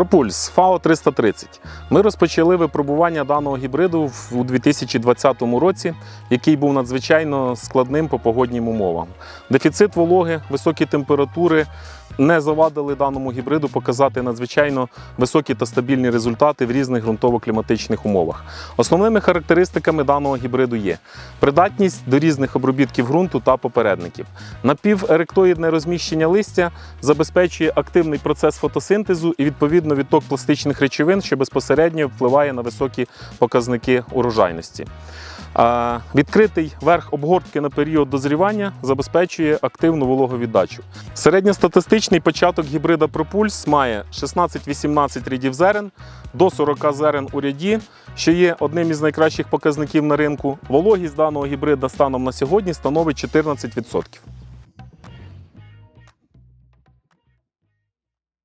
Пропульс ФАО 330. Ми розпочали випробування даного гібриду у 2020 році, який був надзвичайно складним по погоднім умовам. Дефіцит вологи, високі температури не завадили даному гібриду показати надзвичайно високі та стабільні результати в різних ґрунтово-кліматичних умовах. Основними характеристиками даного гібриду є придатність до різних обробітків ґрунту та попередників. Напіверектоїдне розміщення листя забезпечує активний процес фотосинтезу і відповідно відток пластичних речовин, що безпосередньо впливає на високі показники урожайності. Відкритий верх обгортки на період дозрівання забезпечує активну вологовіддачу. Середньостатистичний початок гібрида Пропульс має 16-18 рядів зерен до 40 зерен у ряді, що є одним із найкращих показників на ринку. Вологість даного гібрида станом на сьогодні становить 14%.